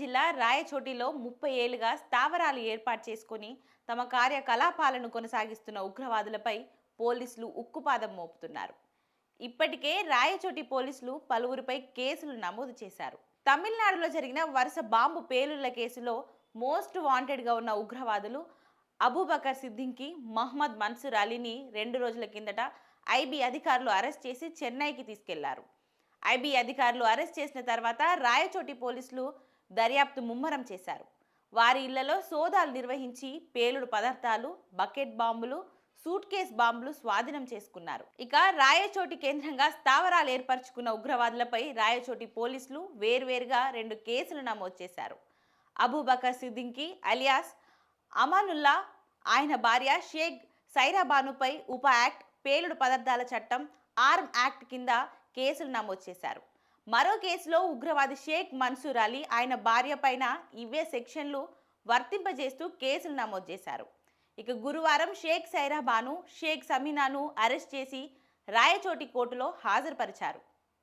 జిల్లా రాయచోటిలో ముప్పై ఏళ్ళుగా స్థావరాలు ఏర్పాటు చేసుకుని తమ కార్యకలాపాలను కొనసాగిస్తున్న ఉగ్రవాదులపై పోలీసులు ఉక్కుపాదం మోపుతున్నారు. ఇప్పటికే రాయచోటి పోలీసులు పలువురిపై కేసులు నమోదు చేశారు. తమిళనాడులో జరిగిన వరుస బాంబు పేలుళ్ళ కేసులో మోస్ట్ వాంటెడ్గా ఉన్న ఉగ్రవాదులు అబూబకర్ సిద్దింకి మహమ్మద్ మన్సూర్ అలీని రెండు రోజుల కిందట ఐబీ అధికారులు అరెస్ట్ చేసి చెన్నైకి తీసుకెళ్ళారు. ఐబీ అధికారులు అరెస్ట్ చేసిన తర్వాత రాయచోటి పోలీసులు దర్యాప్తు ముమ్మరం చేశారు. వారి ఇళ్ళలో సోదాలు నిర్వహించి పేలుడు పదార్థాలు బకెట్ బాంబులు సూట్ కేస్ బాంబులు స్వాధీనం చేసుకున్నారు. ఇక రాయచోటి కేంద్రంగా స్థావరాలు ఏర్పరచుకున్న ఉగ్రవాదులపై రాయచోటి పోలీసులు వేర్వేరుగా రెండు కేసులు నమోదు చేశారు. అబూబకర్ సిద్దింకి అలియాస్ అమానుల్లా ఆయన భార్య షేక్ సైరాబానుపై ఉప యాక్ట్ పేలుడు పదార్థాల చట్టం ఆర్మ్ యాక్ట్ కింద కేసులు నమోదు చేశారు. మరో కేసులో ఉగ్రవాది షేక్ మన్సూర్ అలీ ఆయన భార్య పైన ఇవే సెక్షన్లు వర్తింపజేస్తూ కేసులు నమోదు చేశారు. ఇక గురువారం షేక్ సైరాబాను షేక్ సమీనాను అరెస్ట్ చేసి రాయచోటి కోర్టులో హాజరుపరిచారు.